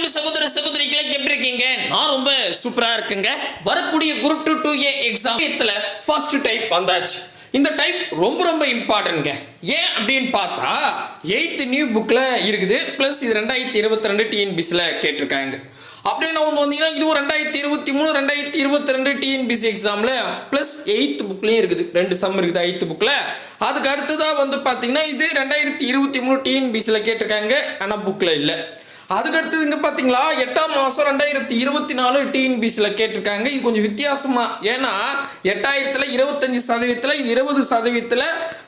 நண்பு சகோதர சகோதரிகளை எப்படி இருக்கீங்க நான் ரொம்ப சூப்பரா இருக்குங்க. வரக்கூடிய group two two A exam first type வந்தாச்சு. இந்த டைப் ரொம்ப ரொம்ப இம்பார்ட்டன்ட்ங்க ஏன் அப்படின்னு பார்த்தா எயித்து நியூ புக்கில் இருக்குது. ப்ளஸ் இது ரெண்டாயிரத்தி இருபத்தி ரெண்டு டிஎன்பிசியில் கேட்டிருக்காங்க. அப்படின்னு வந்து வந்தீங்கன்னா இதுவும் ரெண்டாயிரத்தி இருபத்தி மூணு ரெண்டாயிரத்தி இருபத்தி ரெண்டு டிஎன்பிசி எக்ஸாமில் ப்ளஸ் எயித்து புக்லேயும் இருக்குது. ரெண்டு சம் இருக்குது எயித்து புக்கில் அதுக்கு அடுத்ததாக வந்து பார்த்தீங்கன்னா இது ரெண்டாயிரத்தி இருபத்தி மூணு டிஎன்பிசியில் கேட்டிருக்காங்க. ஆனால் புக்கில் இல்லை. அதுக்கடுத்தது இங்க பாத்தீங்களா? எட்டாம் மாசம் ரெண்டாயிரத்தி இருபத்தி நாலு டிஎன்பிசியில் கேட்டிருக்காங்க. இது கொஞ்சம் வித்தியாசமா. ஏன்னா எட்டாயிரத்துல இருபத்தஞ்சு சதவீதத்துல இருபது சதவீதத்துல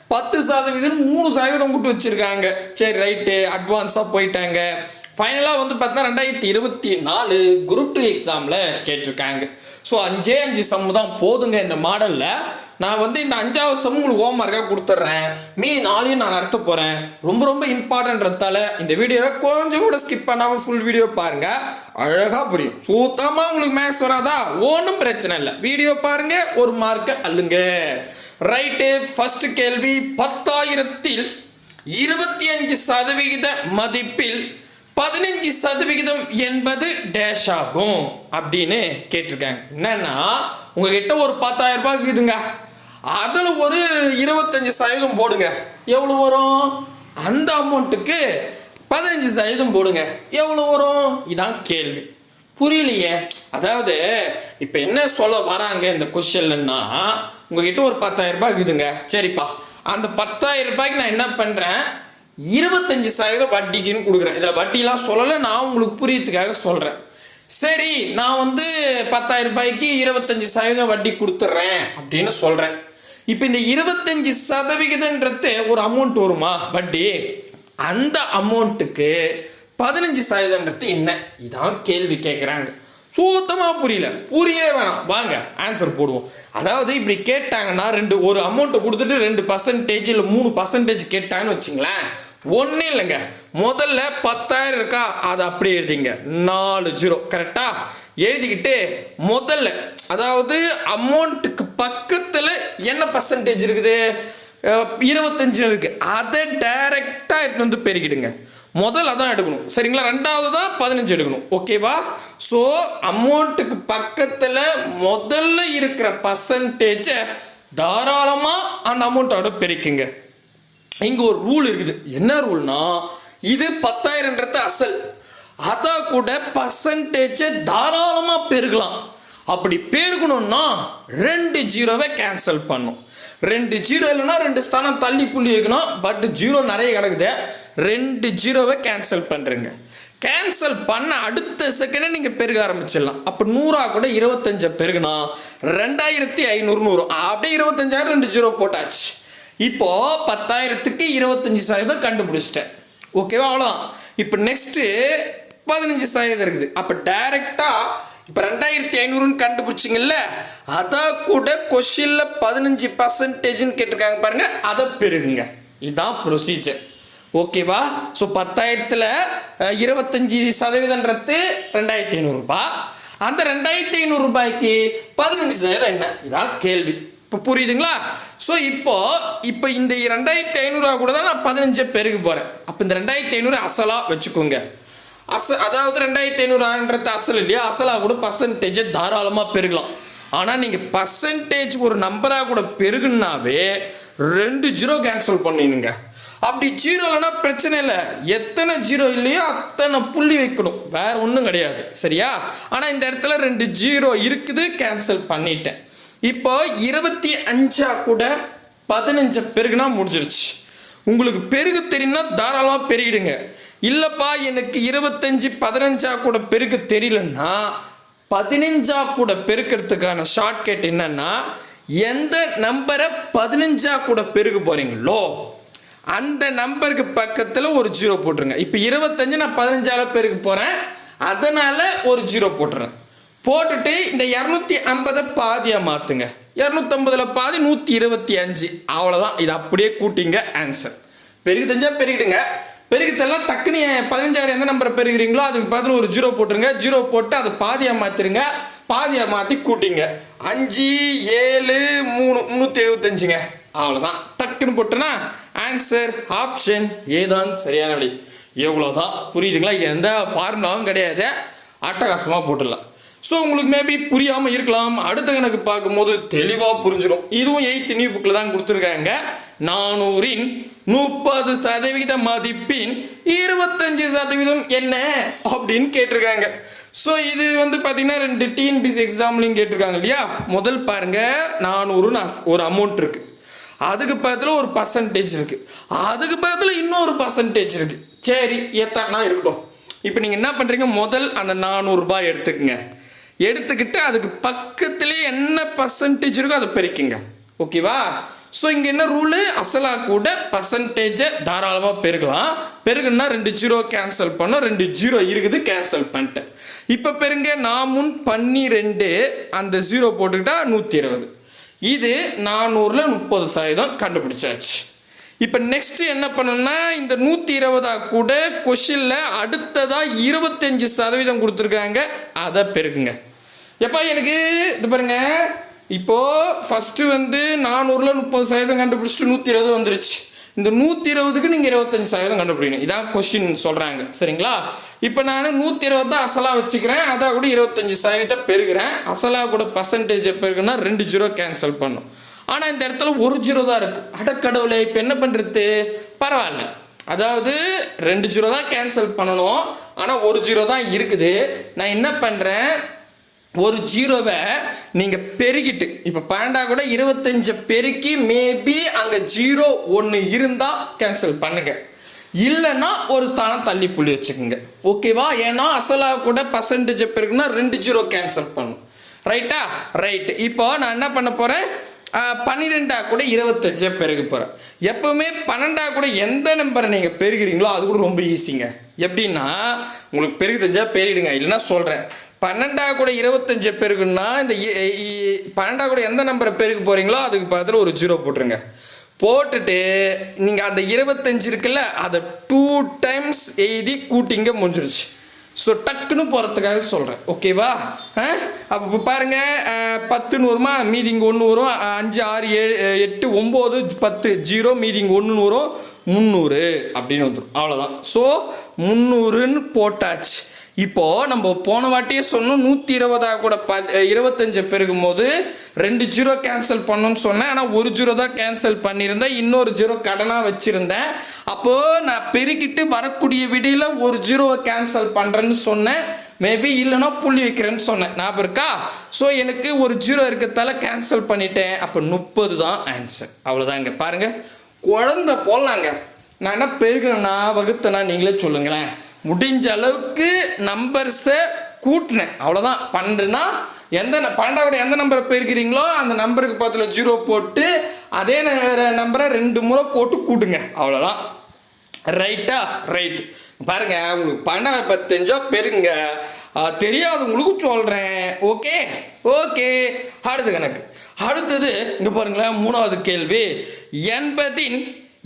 பத்து சதவீதம் மூணு சதவீதம் மட்டும் வச்சிருக்காங்க. சரி ரைட்டு அட்வான்ஸா போயிட்டாங்க. ஃபைனலாக வந்து பார்த்தீங்கன்னா ரெண்டாயிரத்தி இருபத்தி நாலு குரூப் டூ எக்ஸாமில் கேட்டிருக்காங்க. ஸோ அஞ்சே அஞ்சு சம் தான் போதுங்க இந்த மாடலில் நான் வந்து இந்த அஞ்சாவது சம் உங்களுக்கு ஹோம் ஒர்க்காக கொடுத்துட்றேன். மீ நாளையும் நான் நடத்த போகிறேன் ரொம்ப ரொம்ப இம்பார்ட்டன்றதால இந்த வீடியோவை கொஞ்சம் கூட ஸ்கிப் பண்ணாமல் ஃபுல் வீடியோ பாருங்கள் அழகாக புரியும். சுத்தமாக உங்களுக்கு மேக்ஸ் வராதா? ஒன்றும் பிரச்சனை இல்லை. வீடியோ பாருங்கள் ஒரு மார்க்கை அள்ளுங்க. ரைட்டு ஃபஸ்ட்டு கேள்வி பத்தாயிரத்தில் இருபத்தி அஞ்சு சதவிகித மதிப்பில் பதினஞ்சு சதவிகிதம் என்பது டேஷ் ஆகும் அப்படின்னு கேட்டிருக்காங்க. என்னன்னா உங்ககிட்ட ஒரு பத்தாயிரம் ரூபாய் இருக்குதுங்க அதில் ஒரு இருபத்தஞ்சு சதவீதம் போடுங்க. எவ்வளோ வரும்? அந்த அமௌண்ட்டுக்கு பதினஞ்சு சதவீதம் போடுங்க. எவ்வளோ வரும்? இதான் கேள்வி. புரியலையே. அதாவது இப்போ என்ன சொல்ல வராங்க இந்த கொஸ்டின்லன்னா உங்ககிட்ட ஒரு பத்தாயிரம் ரூபாய் இருக்குதுங்க சரிப்பா. அந்த பத்தாயிரம் ரூபாய்க்கு நான் என்ன பண்ணுறேன் இருபத்தஞ்சு சதவீதம் வட்டிக்குன்னு கொடுக்குறேன். இதில் வட்டிலாம் சொல்லலை நான் உங்களுக்கு புரியத்துக்காக சொல்கிறேன் சரி நான் வந்து பத்தாயிரம் ரூபாய்க்கு இருபத்தஞ்சி சதவீதம் வட்டி கொடுத்துட்றேன் அப்படின்னு சொல்கிறேன் இப்போ இந்த இருபத்தஞ்சி சதவிகிதன்றது ஒரு அமௌண்ட் வருமா? வட்டி. அந்த அமௌண்ட்டுக்கு பதினஞ்சு சதவீதன்றது என்ன? இதான் கேள்வி கேட்குறாங்க. சுத்தமாக புரியல. புரியவே வேணாம். வாங்க ஆன்சர் போடுவோம். அதாவது இப்படி கேட்டாங்கன்னா ரெண்டு ஒரு அமௌண்ட்டை கொடுத்துட்டு ரெண்டு பர்சன்டேஜ் இல்லை மூணு பர்சன்டேஜ் கேட்டாங்கன்னு வச்சுங்களேன். ஒன்றும் இல்லைங்க. முதல்ல பத்தாயிரம் இருக்கா? அதை அப்படியே எழுதிங்க. நாலு ஜீரோ கரெக்டா எழுதிக்கிட்டு முதல்ல அதாவது அமௌண்ட்டுக்கு பக்கத்தில் என்ன பர்சன்டேஜ் இருக்குது? இருபத்தஞ்சு இருக்குது அதை டைரெக்டாக எடுத்து வந்து பெருகிடுங்க முதல் அதான் எடுக்கணும். சரிங்களா? ரெண்டாவது தான் பதினஞ்சு எடுக்கணும். ஓகேவா ஸோ அமௌண்ட்டுக்கு பக்கத்தில் முதல்ல இருக்கிற பர்சன்டேஜை தாராளமாக அந்த அமௌண்ட்டோட பெருக்குங்க. இங்கே ஒரு ரூல் இருக்குது. என்ன ரூல்னா இது பத்தாயிரன்றது அசல். அதை கூட பர்சன்டேஜை தாராளமாக பெருகலாம் அப்படி பெருகணும்னா ரெண்டு ஜீரோவை கேன்சல் பண்ணும். ரெண்டு ஜீரோ இல்லைன்னா ரெண்டு ஸ்தானம் தள்ளி புள்ளி வைக்கணும் பட் ஜீரோ நிறைய கிடக்குது. ரெண்டு ஜீரோவை கேன்சல் பண்ணுறேங்க கேன்சல் பண்ண அடுத்த செகண்டே நீங்கள் பெருக ஆரம்பிச்சிடலாம். அப்போ நூறா கூட இருபத்தஞ்சை பெருகுனா ரெண்டாயிரத்தி ஐநூறு நூறு. அப்படியே இருபத்தஞ்சாயிரம் ரெண்டு ஜீரோ போட்டாச்சு. இப்போது பத்தாயிரத்துக்கு இருபத்தஞ்சி சதவீதம் கண்டுபிடிச்சிட்டேன். ஓகேவா அவ்வளோதான் இப்போ நெக்ஸ்ட்டு பதினஞ்சு சதவீதம் இருக்குது. அப்போ டைரெக்டாக இப்போ ரெண்டாயிரத்தி ஐநூறுன்னு கண்டுபிடிச்சிங்கல்ல அதை கூட கொஷினில் பதினஞ்சு பர்சன்டேஜ்னு கேட்டிருக்காங்க பாருங்க அதை பெருகுங்க. இதுதான் ப்ரொசீஜர் ஓகேவா ஸோ பத்தாயிரத்தில் இருபத்தஞ்சி சதவீதன்றது ரெண்டாயிரத்தி ஐநூறுரூபா அந்த ரெண்டாயிரத்தி ஐநூறுரூபாய்க்கு பதினஞ்சு சதவீதம் என்ன? இதான் கேள்வி. இப்போ புரியுதுங்களா? ஸோ இப்போ இப்போ இந்த ரெண்டாயிரத்தி ஐநூறுரூவா கூட தான் நான் பதினஞ்சு பெருகு போகிறேன் அப்போ இந்த ரெண்டாயிரத்தி ஐநூறு அசலாக வச்சுக்கோங்க. அச அதாவது ரெண்டாயிரத்தி ஐநூறுன்றது அசல் இல்லையா? அசலாக கூட பர்சன்டேஜை தாராளமாக பெருகலாம். ஆனால் நீங்கள் பர்சன்டேஜ் ஒரு நம்பராக கூட பெருகுனாவே ரெண்டு ஜீரோ கேன்சல் பண்ணிடுங்க. அப்படி ஜீரோ இல்லைனா பிரச்சனை இல்லை. எத்தனை ஜீரோ இல்லையோ அத்தனை புள்ளி வைக்கணும். வேற ஒன்றும் கிடையாது. சரியா? ஆனால் இந்த இடத்துல ரெண்டு ஜீரோ இருக்குது கேன்சல் பண்ணிட்டேன். இப்போ இருபத்தி அஞ்சா கூட பதினஞ்சு பெருகுனா முடிஞ்சிருச்சு. உங்களுக்கு பெருகு தெரியும்னா தாராளமாக பெருகிடுங்க. இல்லைப்பா எனக்கு இருபத்தஞ்சி பதினஞ்சா கூட பெருக தெரியலன்னா பதினஞ்சா கூட பெருக்கிறதுக்கான ஷார்ட்கட் என்னன்னா எந்த நம்பரை பதினஞ்சா கூட பெருக போறீங்களோ அந்த நம்பருக்கு பக்கத்தில் ஒரு ஜீரோ போட்டுருங்க. இப்போ இருபத்தஞ்சு நான் பதினஞ்சால பெருக போகிறேன் அதனால ஒரு ஜீரோ போட்டுறேன். போட்டுட்டு இந்த இரநூத்தி ஐம்பதை பாதியாக மாற்றுங்க இரநூத்தம்பதில் பாதி நூற்றி இருபத்தி அஞ்சு. அவ்வளோதான் இது அப்படியே கூட்டிங்க ஆன்சர் பெருகி தெரிஞ்சா பெருகிடுங்க. பெருகுத்தெல்லாம் டக்குன்னு பதினஞ்சாயிரம் எந்த நம்பர் பெருகிறீங்களோ அதுக்கு பதில் ஒரு ஜீரோ போட்டுருங்க. ஜீரோ போட்டு அதை பாதியாக மாற்றிருங்க பாதியாக மாற்றி கூட்டிங்க. அஞ்சு ஏழு மூணு முந்நூற்றி எழுபத்தஞ்சுங்க அவ்வளோதான் டக்குன்னு போட்டோன்னா ஆன்சர் ஆப்ஷன் ஏதான் சரியான வழி. எவ்வளோதான் புரியுதுங்களா? எந்த ஃபார்முலாவும் கிடையாது. அட்டகாசமாக போட்டுடலாம். ஸோ உங்களுக்கு மேபி புரியாமல் இருக்கலாம். அடுத்த கணக்கு பார்க்கும்போது தெளிவாக புரிஞ்சிடும் இதுவும் எயித் நியூ புக்கில் தான் கொடுத்துருக்காங்க. நானூறின் முப்பது சதவீத மதிப்பின் இருபத்தஞ்சு சதவீதம் என்ன? அப்படின்னு கேட்டிருக்காங்க. ஸோ இது வந்து பார்த்தீங்கன்னா ரெண்டு டிஎன்பிசி எக்ஸாம்லையும் கேட்டிருக்காங்க இல்லையா? முதல் பாருங்க. நானூறுன்னு ஒரு அமௌண்ட் இருக்கு. அதுக்கு பக்கத்தில் ஒரு பர்சன்டேஜ் இருக்கு. அதுக்கு பக்கத்தில் இன்னொரு பர்சன்டேஜ் இருக்கு. சரி எத்தனா இருக்கட்டும். இப்போ நீங்கள் என்ன பண்ணுறீங்க முதல் அந்த நானூறுரூபா எடுத்துக்கங்க. எடுத்துக்கிட்டு அதுக்கு பக்கத்துலேயே என்ன பர்சன்டேஜ் இருக்கோ அதை பெருக்கிங்க. ஓகேவா ஸோ இங்கே என்ன ரூலு அசலாக கூட பர்சன்டேஜை தாராளமாக பெருகலாம் பெருகுன்னா ரெண்டு ஜீரோ கேன்சல் பண்ணோம். ரெண்டு ஜீரோ இருக்குது கேன்சல் பண்ணிட்டேன். இப்போ பெருங்க நான் முன் பன்னிரெண்டு அந்த ஜீரோ போட்டுக்கிட்டா நூற்றி இருபது. இது நானூறில் முப்பது சதவீதம் கண்டுபிடிச்சாச்சு. இப்போ நெக்ஸ்ட் என்ன பண்ணணும்னா இந்த நூற்றி இருபதா கூட கொஷினில் அடுத்ததாக இருபத்தஞ்சி சதவீதம் கொடுத்துருக்காங்க. அதை பெருக்குங்க. எப்போ எனக்கு இது பாருங்க. இப்போது ஃபஸ்ட்டு வந்து நானூறில் முப்பது சதவீதம் கண்டுபிடிச்சிட்டு நூற்றி இருபது வந்துருச்சு. இந்த நூற்றி இருபதுக்கு நீங்கள் இருபத்தஞ்சி சதவீதம் கண்டுபிடிக்கணும். இதான் கொஷின் சொல்கிறாங்க சரிங்களா? இப்போ நான் நூற்றி இருபது தான் அசலாக வச்சுக்கிறேன். அதை கூட இருபத்தஞ்சு சதவீதம் பெருகிறேன் அசலாக கூட பர்சன்டேஜ் பெருகுனா ரெண்டு ஜீரோ கேன்சல் பண்ணும். ஆனால் இந்த இடத்துல ஒரு ஜீரோ தான் இருக்குது அடக்கடவுளை இப்போ என்ன பண்ணுறது பரவாயில்ல. அதாவது ரெண்டு ஜீரோ தான் கேன்சல் பண்ணணும். ஆனால் ஒரு ஜீரோ தான் இருக்குது. நான் என்ன பண்ணுறேன் ஒரு ஜீரோவை நீங்கள் பெருகிட்டு இப்போ பன்னெண்டா கூட இருபத்தஞ்சை பெருக்கி மேபி அங்கே ஜீரோ ஒன்று இருந்தால் கேன்சல் பண்ணுங்க. இல்லைன்னா ஒரு ஸ்தானம் தள்ளி புள்ளி வச்சுக்கோங்க. ஓகேவா ஏன்னா அசலா கூட பர்சன்டேஜ் பெருக்குன்னா ரெண்டு ஜீரோ கேன்சல் பண்ணும். ரைட்டா ரைட் இப்போ நான் என்ன பண்ண போகிறேன் பன்னிரெண்டா கூட இருபத்தஞ்சை பெருக போகிறேன் எப்பவுமே பன்னெண்டா கூட எந்த நம்பரை நீங்கள் பெருகிறீங்களோ அது கூட ரொம்ப ஈஸிங்க எப்படின்னா உங்களுக்கு பெருகு தெரிஞ்சா பெருகிடுங்க. இல்லைன்னா சொல்கிறேன் பன்னெண்டா கூட இருபத்தஞ்சு பெருகுன்னா இந்த பன்னெண்டா கூட எந்த நம்பரை பெருக போகிறீங்களோ அதுக்கு பக்கத்தில் ஒரு ஜீரோ போட்டுருங்க. போட்டுட்டு நீங்கள் அந்த இருபத்தஞ்சு இருக்குல்ல அதை டூ டைம்ஸ் எழுதி கூட்டிங்க முடிஞ்சிருச்சு. ஸோ டக்குன்னு போகிறதுக்காக சொல்கிறேன் ஓகேவா அப்போ இப்போ பாருங்கள் பத்துன்னு வருமா? மீதி இங்கே ஒன்று வரும் அஞ்சு ஆறு ஏழு எட்டு ஒம்பது பத்து ஜீரோ மீதி இங்கே ஒன்றுன்னு வரும். முந்நூறு அப்படின்னு வந்துடும் அவ்வளோதான் ஸோ முந்நூறுன்னு போட்டாச்சு. இப்போ நம்ம போன வாட்டியே சொன்னோம் நூற்றி இருபதாக கூட ப இருபத்தஞ்சு பெருகும் போது ரெண்டு ஜீரோ கேன்சல் பண்ணணும்னு சொன்னேன். ஆனால் ஒரு ஜீரோ தான் கேன்சல் பண்ணியிருந்தேன். இன்னொரு ஜீரோ கடனாக வச்சுருந்தேன். அப்போது நான் பெருக்கிட்டு வரக்கூடிய விடையில் ஒரு ஜீரோவை கேன்சல் பண்ணுறேன்னு சொன்னேன். மேபி இல்லைன்னா புள்ளி வைக்கிறேன்னு சொன்னேன். ஞாபகம் இருக்கா? ஸோ எனக்கு ஒரு ஜீரோ இருக்கிறதால கேன்சல் பண்ணிட்டேன். அப்போ முப்பது தான் ஆன்சர் அவ்வளோதாங்க பாருங்கள் குழந்த போடலாங்க. நான் என்ன பெருகிறேன்னா வகுத்தனா நீங்களே சொல்லுங்களேன். முடிஞ்ச அளவுக்கு நம்பர்ஸை கூட்டினேன். அவ்வளோதான் பன்னெண்டுனா எந்த ந- பன்னெண்டாவோட எந்த நம்பரை போயிருக்கிறீங்களோ அந்த நம்பருக்கு பத்தில் ஜீரோ போட்டு அதே நம்பரை ரெண்டு முறை போட்டு கூட்டுங்க. அவ்வளோதான் ரைட்டா ரைட் பாருங்க உங்களுக்கு பன்னெண்டாவது பத்தஞ்சா பெருங்க தெரியாதவங்களுக்கும் சொல்கிறேன் ஓகே ஓகே அடுத்து கணக்கு. அடுத்தது இங்கே பாருங்களேன் மூணாவது கேள்வி. எண்பதின்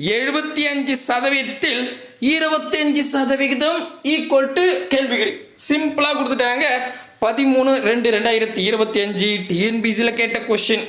எழுபத்தி அஞ்சு சதவீதத்தில் இருபத்தஞ்சு சதவிகிதம் ஈக்குவல் டு கேள்விக்குறி. சிம்பிளாக கொடுத்துட்டாங்க. பதிமூணு ரெண்டு ரெண்டாயிரத்தி இருபத்தி அஞ்சு டிஎன்பிசியில் கேட்ட கொஷின்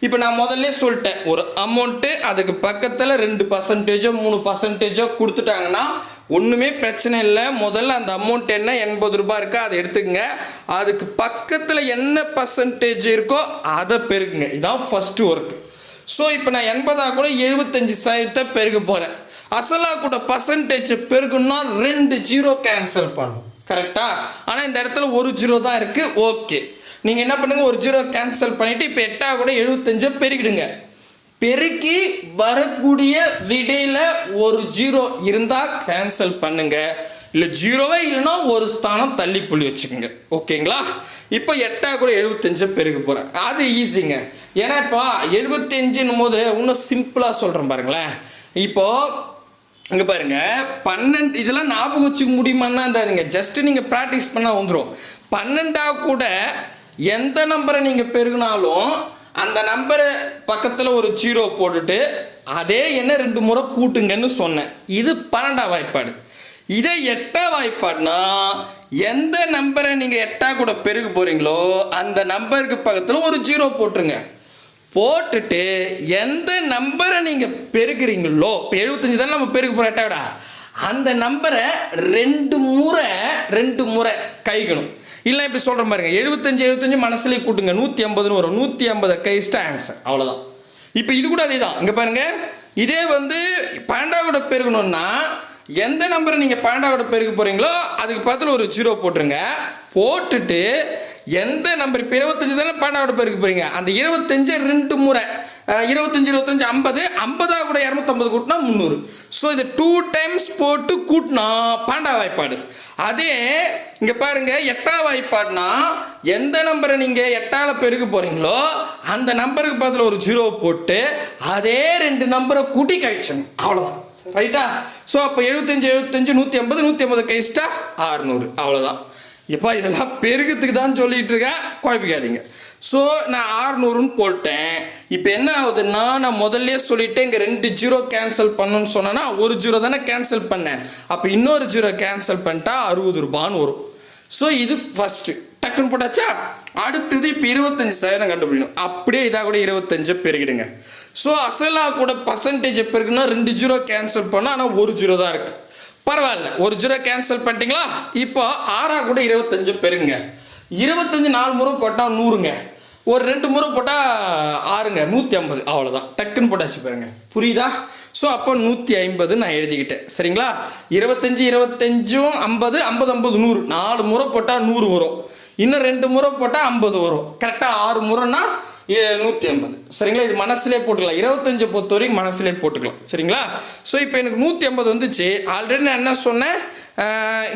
இப்போ நான் முதல்ல சொல்லிட்டேன். ஒரு அமௌண்ட்டு அதுக்கு பக்கத்தில் ரெண்டு பர்சன்டேஜோ மூணு பர்சன்டேஜோ கொடுத்துட்டாங்கன்னா ஒன்றுமே பிரச்சனை இல்லை. முதல்ல அந்த அமௌண்ட் என்ன? எண்பது ரூபாய் இருக்கோ? அதை எடுத்துக்கங்க. அதுக்கு பக்கத்தில் என்ன பர்சன்டேஜ் இருக்கோ அதை பெருக்குங்க. இதுதான் ஃபஸ்ட்டு ஒர்க்கு ஸோ இப்போ நான் எண்பதாக கூட எழுபத்தஞ்சு சதவீதத்தை பெருக போகிறேன் அசலா கூட பர்சன்டேஜ் பெருகுன்னா ரெண்டு ஜீரோ கேன்சல் பண்ணும். கரெக்டாக ஆனால் இந்த இடத்துல ஒரு ஜீரோ தான் இருக்குது ஓகே நீங்கள் என்ன பண்ணுங்கள் ஒரு ஜீரோ கேன்சல் பண்ணிவிட்டு இப்போ எட்டாக கூட எழுபத்தஞ்சை பெருகிடுங்க. பெருக்கி வரக்கூடிய விடையில் ஒரு ஜீரோ இருந்தால் கேன்சல் பண்ணுங்கள் இல்லை ஜீரோவே இல்லைன்னா ஒரு ஸ்தானம் தள்ளி புள்ளி வச்சுக்கோங்க. ஓகேங்களா? இப்போ எட்டா கூட எழுபத்தஞ்சு பெருக போகிறேன் அது ஈஸிங்க ஏன்னா இப்போ எழுபத்தஞ்சுன்னும் போது இன்னும் சிம்பிளாக சொல்கிறேன் பாருங்களேன். இப்போது இங்கே பாருங்க. பன்னெண்டு இதெல்லாம் ஞாபகம் வச்சுக்க முடியுமான்னா இருந்தாதுங்க ஜஸ்ட்டு நீங்கள் ப்ராக்டிஸ் பண்ணால் வந்துடும் பன்னெண்டாக கூட எந்த நம்பரை நீங்கள் பெருகினாலும் அந்த நம்பரை பக்கத்தில் ஒரு ஜீரோ போட்டுட்டு அதே என்ன ரெண்டு முறை கூட்டுங்கன்னு சொன்னேன். இது பன்னெண்டாம் வாய்ப்பாடு. இதே எட்டா வாய்ப்பாடுனா எந்த நம்பரை நீங்கள் எட்டா கூட பெருக போகிறீங்களோ அந்த நம்பருக்கு பக்கத்தில் ஒரு ஜீரோ போட்டுருங்க. போட்டுட்டு எந்த நம்பரை நீங்கள் பெருக்கிறீங்களோ இப்போ எழுபத்தஞ்சு தானே நம்ம பெருக்க போகிறோம் எட்டாவிடா அந்த நம்பரை ரெண்டு முறை ரெண்டு முறை கழிக்கணும். இல்லை இப்படி சொல்கிற பாருங்க. எழுபத்தஞ்சு எழுபத்தஞ்சு மனசுலேயே கூட்டுங்க. நூற்றி ஐம்பதுன்னு வரும். நூற்றி ஐம்பதை கழிச்சிட்டா ஆன்சர் அவ்வளோதான் இப்போ இது கூட அதே தான் இங்கே பாருங்க. இதே வந்து பன்னெண்டாவது கூட பெருகணும்னா எந்த நம்பரை நீங்கள் பன்னெண்டா கூட பெருக போகிறீங்களோ அதுக்கு பக்கத்தில் ஒரு ஜீரோ போட்டுருங்க. போட்டுட்டு எந்த நம்பர் இப்போ இருபத்தஞ்சு தானே பன்னெண்டா கூட பெருக போகிறீங்க அந்த இருபத்தஞ்சு ரெண்டு முறை இருபத்தஞ்சு இருபத்தஞ்சு ஐம்பது ஐம்பதா கூட இரநூத்தம்பது கூட்டினா முந்நூறு. ஸோ இது டூ டைம்ஸ் போட்டு கூட்டினா பாண்டா வாய்ப்பாடு. அதே இங்கே பாருங்க எட்டா வாய்ப்பாடுனா எந்த நம்பரை நீங்கள் எட்டால பெருக போகிறீங்களோ அந்த நம்பருக்கு பதில் ஒரு ஜீரோ போட்டு அதே ரெண்டு நம்பரை கூட்டி கழிச்சணும் அவ்வளோதான் ரைட்டா ஸோ அப்போ எழுபத்தஞ்சு எழுபத்தஞ்சு நூற்றி ஐம்பது நூற்றி ஐம்பது கழிச்சிட்டா ஆறுநூறு. அவ்வளோதான் எப்பா இதெல்லாம் பெருகத்துக்கு தான் சொல்லிகிட்டு இருக்கேன் குழப்பிக்காதீங்க. ஸோ நான் ஆறுநூறுன்னு போட்டேன். இப்போ என்ன ஆகுதுன்னா நான் முதல்ல சொல்லிவிட்டேன் இங்கே ரெண்டு ஜீரோ கேன்சல் பண்ணுன்னு சொன்னேன்னா ஒரு ஜீரோ தானே கேன்சல் பண்ணேன். அப்போ இன்னொரு ஜீரோ கேன்சல் பண்ணிட்டா அறுபது ரூபான்னு வரும். ஸோ இது ஃபஸ்ட்டு டக்குன்னு போட்டாச்சா? அடுத்தது இப்போ இருபத்தஞ்சு சதவீதம் கண்டுபிடிக்கணும். அப்படியே இதாக கூட இருபத்தஞ்சு பெருகிடுங்க. ஸோ அசலாக கூட பர்சன்டேஜ் பெருக்குன்னா ரெண்டு ஜீரோ கேன்சல் பண்ணால் ஆனால் ஒரு ஜீரோ தான் இருக்குது பரவாயில்ல. ஒரு ஜீரோ கேன்சல் பண்ணிட்டீங்களா? இப்போ ஆறா கூட இருபத்தஞ்சு பெருங்க இருபத்தஞ்சு நாலு முறை போட்டால் நூறுங்க. ஒரு ரெண்டு முறை போட்டால் ஆறுங்க. நூற்றி ஐம்பது. அவ்வளோதான் டக்குன்னு போட்டாச்சு பாருங்க. புரியுதா? ஸோ அப்போ நூற்றி ஐம்பது நான் எழுதிக்கிட்டேன். சரிங்களா? இருபத்தஞ்சு இருபத்தஞ்சும் ஐம்பது ஐம்பது ஐம்பது நூறு. நாலு முறை போட்டால் நூறு வரும். இன்னும் ரெண்டு முறை போட்டால் ஐம்பது வரும். கரெக்டாக ஆறு முறைன்னா நூற்றி ஐம்பது. சரிங்களா? இது மனசுலே போட்டுக்கலாம். இருபத்தஞ்சை பொறுத்த வரைக்கும் மனசுலே போட்டுக்கலாம். சரிங்களா? ஸோ இப்போ எனக்கு நூற்றி ஐம்பது வந்துச்சு. ஆல்ரெடி நான் என்ன சொன்னேன்?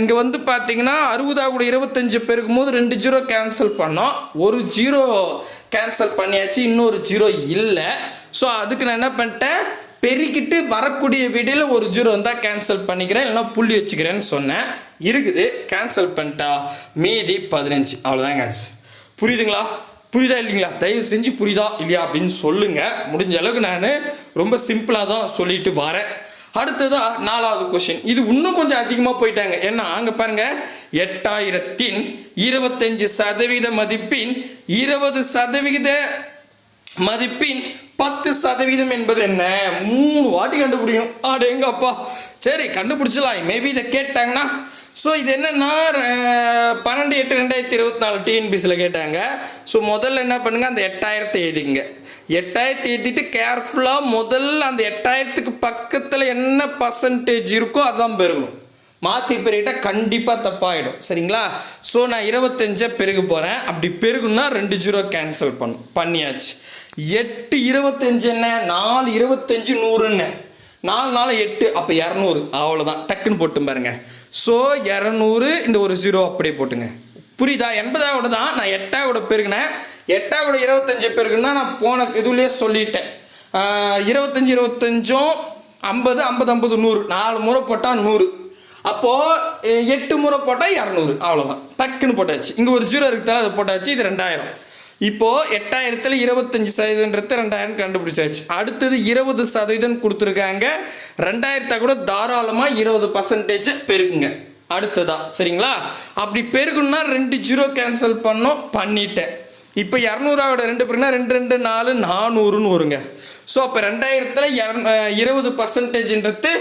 இங்கே வந்து பார்த்தீங்கன்னா அறுபதாக கூட இருபத்தஞ்சு பெருக்கும் போது ரெண்டு ஜீரோ கேன்சல் பண்ணோம். ஒரு ஜீரோ கேன்சல் பண்ணியாச்சு. இன்னொரு ஜீரோ இல்லை. ஸோ அதுக்கு நான் என்ன பண்ணிட்டேன்? பெருக்கிட்டு வரக்கூடிய வீடியில் ஒரு ஜீரோ இருந்தால் கேன்சல் பண்ணிக்கிறேன். இல்லைன்னா புள்ளி வச்சுக்கிறேன்னு சொன்னேன். இருக்குது. கேன்சல் பண்ணிட்டா மீதி பதினஞ்சு. அவ்வளோதான் கேன்சல் புரியுதுங்களா? புரியுதா இல்லைங்களா? தயவு செஞ்சு புரியுதா இல்லையா அப்படின்னு சொல்லுங்கள் முடிஞ்ச அளவுக்கு நான் ரொம்ப சிம்பிளாக தான் சொல்லிட்டு வரேன். அடுத்ததா நாலாவது கொஸ்டின் இது இன்னும் கொஞ்சம் அதிகமாக போயிட்டாங்க. ஏன்னா அங்கே பாருங்க. எட்டாயிரத்தின் இருபத்தஞ்சு சதவீத மதிப்பின் இருபது சதவிகித மதிப்பின் பத்து சதவீதம் என்பது என்ன? மூணு வாட்டி கண்டுபிடிக்கும் அடேங்கப்பா. சரி கண்டுபிடிச்சலாம் மேபி இதை கேட்டாங்கன்னா ஸோ இது என்னென்னா பன்னெண்டு எட்டு ரெண்டாயிரத்தி இருபத்தி நாலு டிஎன்பிசியில் கேட்டாங்க. ஸோ முதல்ல என்ன பண்ணுங்கள் அந்த எட்டாயிரத்தை எழுதிங்க எட்டாயிரத்தி எழுதிட்டு கேர்ஃபுல்லாக முதல்ல அந்த எட்டாயிரத்துக்கு பக்கத்தில் என்ன பர்சன்டேஜ் இருக்கோ அதான் பெருகணும் மாற்றி பெருகிட்டால் கண்டிப்பாக தப்பாயிடும். சரிங்களா? ஸோ நான் இருபத்தஞ்சை பெருக போகிறேன் அப்படி பெருகுன்னா ரெண்டு ஜீரோ கேன்சல் பண்ணும். பண்ணியாச்சு. எட்டு இருபத்தஞ்சு என்ன? நாலு இருபத்தஞ்சு நூறுன்னு. நாலு நாலு எட்டு அப்போ இரநூறு. அவ்வளோதான் டக்குன்னு போட்டு பாருங்கள் ஸோ இரநூறு இந்த ஒரு ஜீரோ அப்படியே போட்டுங்க. புரியுதா? எண்பதாவோட தான் நான் எட்டாவோட பெருகினேன். எட்டாவோட இருபத்தஞ்சு பெருகுன்னா நான் போன இதுலேயே சொல்லிட்டேன். இருபத்தஞ்சி இருபத்தஞ்சும் ஐம்பது ஐம்பது ஐம்பது நூறு. நாலு முறை போட்டால் நூறு. அப்போது எட்டு முறை போட்டால் இரநூறு. அவ்வளோதான் டக்குன்னு போட்டாச்சு. இங்கே ஒரு ஜீரோ இருக்குதால அதை போட்டாச்சு. இது ரெண்டாயிரம். இப்போது எட்டாயிரத்தில் இருபத்தஞ்சி சதவீதன்றது ரெண்டாயிரம் கண்டுபிடிச்சாச்சு. அடுத்தது இருபது சதவீதம் கொடுத்துருக்காங்க. ரெண்டாயிரத்தை கூட தாராளமாக இருபது பர்சன்டேஜ் பெருக்குங்க. அடுத்ததா சரிங்களா? அப்படி பெருகுன்னா ரெண்டு ஜீரோ கேன்சல் பண்ணோம் பண்ணிட்டேன். இப்போ இரநூறாவோட ரெண்டு பேருனா ரெண்டு ரெண்டு நாலு நானூறுன்னு வருங்க. ஸோ அப்போ ரெண்டாயிரத்தில் இரநூ இருபது பர்சன்டேஜ்ன்றது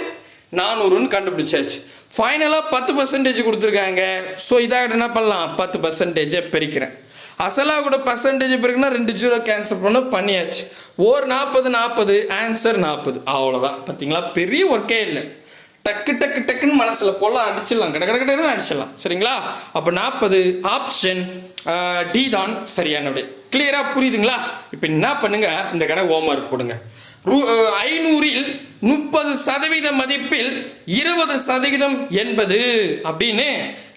நானூறுன்னு கண்டுபிடிச்சாச்சு. ஃபைனலாக பத்து பர்சன்டேஜ் கொடுத்துருக்காங்க. ஸோ இதாக என்ன பண்ணலாம்? பத்து பர்சன்டேஜை பெருக்கிறேன். அசலாக கூட பர்சன்டேஜ் இருக்குன்னா ரெண்டு ஜீரோ கேன்சல் பண்ண பண்ணியாச்சு. ஓர் நாற்பது நாற்பது ஆன்சர் நாற்பது அவ்வளோதான் பார்த்தீங்களா பெரிய ஒர்க்கே இல்லை. டக்கு டக்கு டக்குன்னு மனசில் போல அடிச்சிடலாம். கிட கட கடன்னு அடிச்சிடலாம். சரிங்களா? அப்போ நாற்பது ஆப்ஷன் டி தான் சரியான கிளியராக புரியுதுங்களா? இப்போ என்ன பண்ணுங்கள் இந்த கணக்கு ஹோம்ஒர்க் போடுங்க. ஐநூறில் முப்பது சதவீத மதிப்பில் இருபது சதவீதம் என்பது அப்படின்னு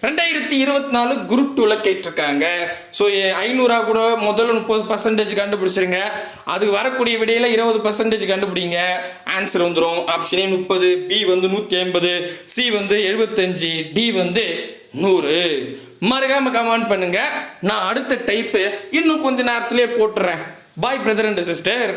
ரெண்டாயிரத்தி இருபத்தி நாலு குரூப் டூவில் கேட்டிருக்காங்க. ஸோ ஐநூறா கூட முதல்ல முப்பது பர்சன்டேஜ் கண்டுபிடிச்சிருங்க. அதுக்கு வரக்கூடிய விடையில இருபது பர்சன்டேஜ் கண்டுபிடிங்க. ஆன்சர் வந்துடும் ஆப்ஷனே முப்பது பி வந்து நூற்றி ஐம்பது சி வந்து எழுபத்தஞ்சு டி வந்து நூறு. மறுகாம கமெண்ட் பண்ணுங்க. நான் அடுத்த டைப்பு இன்னும் கொஞ்ச நேரத்திலே போட்டுறேன். பாய் பிரதர் அண்ட் சிஸ்டர்